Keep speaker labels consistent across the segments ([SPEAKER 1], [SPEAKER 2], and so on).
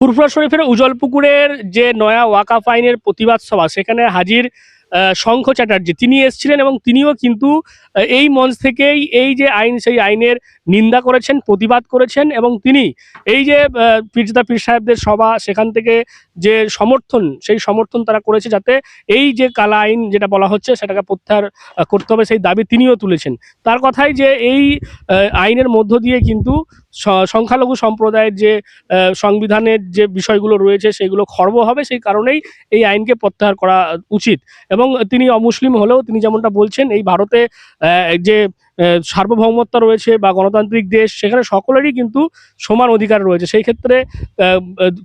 [SPEAKER 1] ফুরফুরা শরীফের উজলপুকুরের যে নয়া ওয়াকাফ আইনের প্রতিবাদ সভা, সেখানে হাজির শঙ্খ চ্যাটার্জি। তিনি এসেছিলেন এবং তিনিও কিন্তু এই মঞ্চ থেকেই এই যে আইন, সেই আইনের নিন্দা করেছেন, প্রতিবাদ করেছেন এবং তিনি এই যে পীরজাদা পীর সাহেবদের সভা, সেখান থেকে যে সমর্থন, সেই সমর্থন তারা করেছে যাতে এই যে কালা আইন যেটা বলা হচ্ছে, সেটাকে প্রত্যাহার করতে হবে, সেই দাবি তিনিও তুলেছেন। তার কথাই যে এই আইনের মধ্য দিয়ে কিন্তু সংখ্যালঘু সম্প্রদায়ের যে সংবিধানের যে বিষয়গুলো রয়েছে সেগুলো খর্ব হবে, সেই কারণেই এই আইনকে প্রত্যাহার করা উচিত। এবং তিনি অমুসলিম হলেও তিনি যেমনটা বলছেন, এই ভারতে যে সার্বভৌমত্ব রয়েছে বা গণতান্ত্রিক দেশ, সেখানে সকলেরই কিন্তু সমান অধিকার রয়েছে। সেই ক্ষেত্রে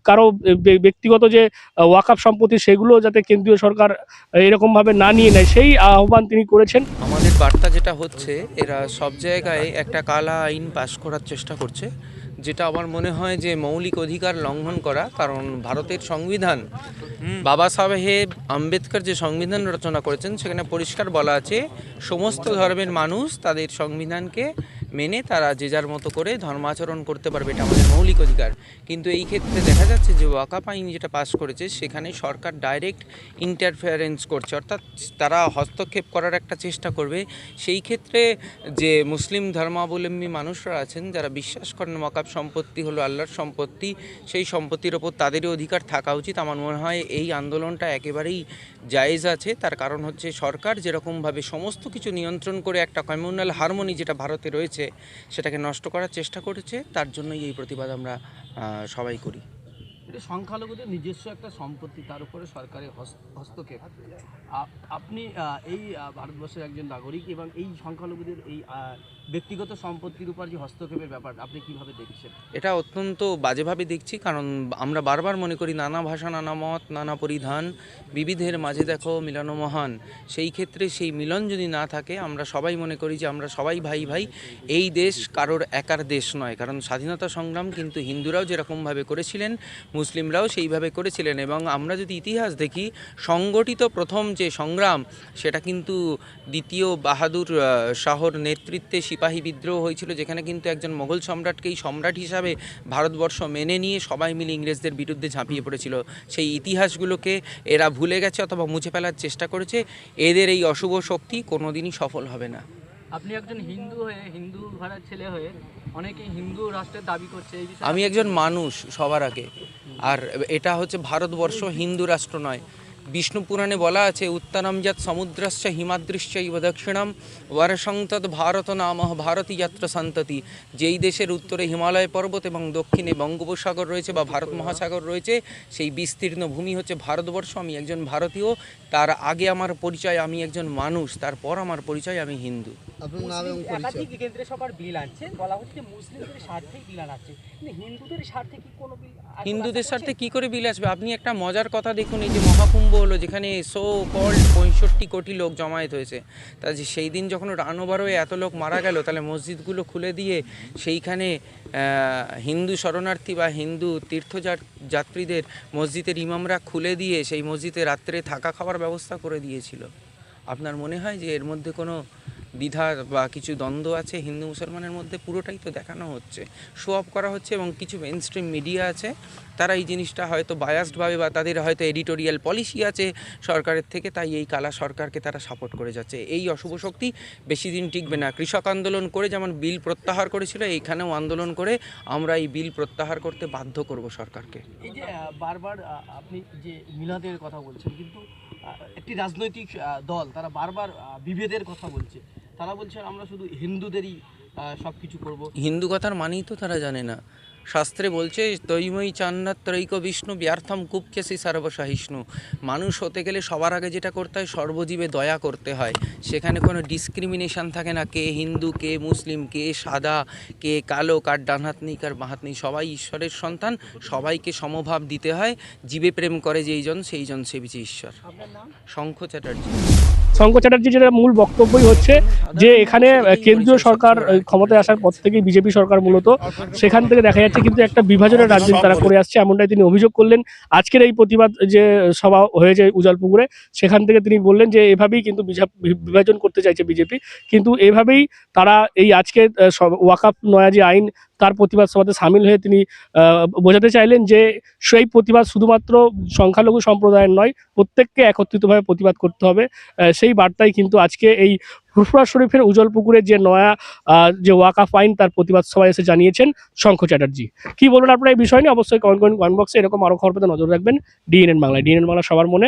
[SPEAKER 1] কারও ব্যক্তিগত যে ওয়াকআপ সম্পত্তি, সেগুলো যাতে কেন্দ্রীয় সরকার এরকমভাবে না নিয়ে নেয়, সেই আহ্বান তিনি করেছেন।
[SPEAKER 2] আমাদের বার্তা যেটা হচ্ছে, এরা সব জায়গায় একটা কালা আইন পাশ করার চেষ্টা করছে। যেটা আমার মনে হয় যে মৌলিক অধিকার লঙ্ঘন করা কারণ ভারতের সংবিধান বাবা সাহেব আম্বেদকর যে সংবিধান রচনা করেছেন সেখানে পরিষ্কার বলা আছে সমস্ত ধর্মের মানুষ তাদের সংবিধানকে মেনে তারা যে যার মতো করে ধর্মাচরণ করতে পারবে, এটা আমাদের মৌলিক অধিকার। কিন্তু এই ক্ষেত্রে দেখা যাচ্ছে যে ওয়াকাপ আইন যেটা পাস করেছে, সেখানে সরকার ডাইরেক্ট ইন্টারফেয়ারেন্স করছে। অর্থাৎ তারা হস্তক্ষেপ করার একটা চেষ্টা করবে। সেই ক্ষেত্রে যে মুসলিম ধর্মাবলম্বী মানুষরা আছেন, যারা বিশ্বাস করেন ওয়াকাপ সম্পত্তি হলো আল্লাহর সম্পত্তি, সেই সম্পত্তির ওপর তাদেরই অধিকার থাকা উচিত। আমার মনে হয় এই আন্দোলনটা একেবারেই জায়েজ আছে। তার কারণ হচ্ছে সরকার যেরকমভাবে সমস্ত কিছু নিয়ন্ত্রণ করে একটা কমিউনাল হারমোনি যেটা ভারতে রয়েছে সেটাকে নষ্ট করার চেষ্টা করেছে তার জন্যই এই প্রতিবাদ আমরা সবাই করি।
[SPEAKER 3] এটা সংখ্যালঘুদের নিজস্ব একটা সম্পত্তি, তার উপরে সরকারের হস- হস্তক্ষেপ। আপনি এই ভারতবর্ষের একজন নাগরিক এবং এই সংখ্যালঘুদের এই ব্যক্তিগত সম্পত্তির উপর যে হস্তক্ষেপের ব্যাপার আপনি কীভাবে দেখছেন?
[SPEAKER 2] এটা অত্যন্ত বাজেভাবে দেখছি, কারণ আমরা বারবার মনে করি নানা ভাষা, নানা মত, নানা পরিধান, বিবিধের মাঝে দেখো মিলন মহান। সেই ক্ষেত্রে সেই মিলন যদি না থাকে, আমরা সবাই মনে করি যে আমরা সবাই ভাই ভাই। এই দেশ কারোর একার দেশ নয়, কারণ স্বাধীনতা সংগ্রাম কিন্তু হিন্দুরাও যেরকমভাবে করেছিলেন মুসলিমরাও সেইভাবে করেছিলেন এবং আমরা যদি ইতিহাস দেখি, সংগঠিত প্রথম যে সংগ্রাম, সেটা কিন্তু দ্বিতীয় বাহাদুর শাহর নেতৃত্বে সিপাহী বিদ্রোহ হয়েছিল, যেখানে কিন্তু একজন মোগল সম্রাটকেই সম্রাট হিসাবে ভারতবর্ষ মেনে নিয়ে সবাই মিলে ইংরেজদের বিরুদ্ধে ঝাঁপিয়ে পড়েছিল। সেই ইতিহাসগুলোকে এরা ভুলে গেছে অথবা মুছে ফেলার চেষ্টা করেছে। এদের এই অশুভ শক্তি কোনোদিনই সফল হবে না।
[SPEAKER 3] আপনি একজন হিন্দু হয়ে, হিন্দু ঘরের ছেলে হয়ে অনেকে হিন্দু রাষ্ট্রের দাবি করছে
[SPEAKER 2] আমি একজন মানুষ সবার আগে। আর এটা হচ্ছে ভারতবর্ষ হিন্দু রাষ্ট্র নয় বিষ্ণু পুরাণে বলা আছে উত্তরমজাত সমুদ্রস্য হিমাদৃশ্য ইব দক্ষিণম বরসংতদ ভারত নাম ভারতী যাত্রা সন্ততি। যেই দেশের উত্তরে হিমালয় পর্বত এবং দক্ষিণে বঙ্গোপসাগর রয়েছে বা ভারত মহাসাগর রয়েছে সেই বিস্তীর্ণ ভূমি হচ্ছে ভারতবর্ষ। আমি একজন ভারতীয় তার আগে আমার পরিচয় আমি একজন মানুষ তারপর আমার পরিচয় আমি হিন্দু।
[SPEAKER 4] কেন্দ্রীয় সরকার বিল আনছে বলা হচ্ছে মুসলিমদের স্বার্থেই বিল আনাচ্ছে। হিন্দুদের স্বার্থে কি কোনো বিল
[SPEAKER 2] হিন্দুদের স্বার্থে কি করে বিল আসবে? আপনি একটা মজার কথা দেখুন এই যে মহাকুম্ভ হলো যেখানে সো কল্ড পঁয়ষট্টি কোটি লোক জমায়েত হয়েছে। তা যে সেই দিন যখন রানোবারোয় এত লোক মারা গেল তাহলে মসজিদগুলো খুলে দিয়ে সেইখানে হিন্দু শরণার্থী বা হিন্দু তীর্থযাত- যাত্রীদের মসজিদের ইমামরা খুলে দিয়ে সেই মসজিদে রাত্রে থাকা খাওয়ার ব্যবস্থা করে দিয়েছিল। আপনার মনে হয় যে এর মধ্যে কোনো দ্বিধা বা কিছু দ্বন্দ্ব আছে হিন্দু মুসলমানের মধ্যে, পুরোটাই তো দেখানো হচ্ছে। শো অফ করা হচ্ছে এবং কিছু মেন স্ট্রিম মিডিয়া আছে। তারা এই জিনিসটা হয়তো বায়াসডভাবে বা তাদের হয়তো এডিটোরিয়াল পলিসি আছে সরকারের থেকে, তাই এই কালা সরকারকে তারা সাপোর্ট করে যাচ্ছে। এই অশুভ শক্তি বেশি দিন টিকবে না। কৃষক আন্দোলন করে যেমন বিল প্রত্যাহার করেছিল, এইখানেও আন্দোলন করে আমরা এই বিল প্রত্যাহার করতে বাধ্য করব সরকারকে।
[SPEAKER 3] এই যে বারবার আপনি যে মিলাদের কথা বলছেন, কিন্তু একটি রাজনৈতিক দল, তারা বারবার বিভেদের কথা বলছে। তারা বলছে আমরা শুধু হিন্দুদেরই সবকিছু করব।
[SPEAKER 2] হিন্দু কথার মানেই তো তারা জানে না। শাস্ত্রে বলছে তৈময়ী চান্নাত ত্রৈক বিষ্ণু ব্যর্থম কুপকেসি সর্বসহিষ্ণু। মানুষ হতে গেলে সবার আগে যেটা করতে হয় সর্বজীবে দয়া করতে হয়। সেখানে কোনো ডিসক্রিমিনেশন থাকে না কে হিন্দু কে মুসলিম কে সাদা কে কালো কার ডানহাত নেই কার বাহাত নেই সবাই ঈশ্বরের সন্তান সবাইকে সমভাব দিতে হয়। জীবে প্রেম করে যেইজন সেইজন সেবিছে ঈশ্বর। শঙ্খ চ্যাটার্জি।
[SPEAKER 1] শঙ্কর চ্যাটার্জি যেটা মূল বক্তব্যই হচ্ছে যে এখানে কেন্দ্রীয় সরকার ক্ষমতায় আসার পর থেকে বিজেপি সরকার মূলত সেখান থেকে দেখা যাচ্ছে রাজ্যে কিন্তু একটা বিভাজনের রাজনীতি তারা করে আসছে, এমনটাই তিনি অভিযোগ করলেন। আজকের এই প্রতিবাদ যে সভা হয়েছে উজালপুকুরে, সেখান থেকে তিনি বললেন যে, এভাবেই কিন্তু বিভাজন করতে চাইছে বিজেপি। কিন্তু এভাবেই তারা এই আজকে ওয়াকাপ নয়া যে আইন, তার প্রতিবাদ সভাতে সামিল হয়ে তিনি বোঝাতে চাইলেন যে, সেই প্রতিবাদ শুধুমাত্র সংখ্যালঘু সম্প্রদায়ের নয়, প্রত্যেককে একত্রিতভাবে প্রতিবাদ করতে হবে। সেই বার্তাই কিন্তু আজকে এই ফুরফুরা শরীফের উজ্জ্বল পুকুরে যে নয়া যে ওয়াকা ফাইন তার প্রতিবাদ সভায় এসে জানিয়েছেন শঙ্খ চ্যাটার্জি। কি বলবেন আপনারা এই বিষয় নিয়ে? অবশ্যই কমেন্ট করেন কমেন্ট বক্সে এরকম আরও খবর পেতে নজর রাখবেন। ডিএনএন বাংলায় ডিএনএন বাংলা সবার মনে।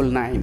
[SPEAKER 5] nine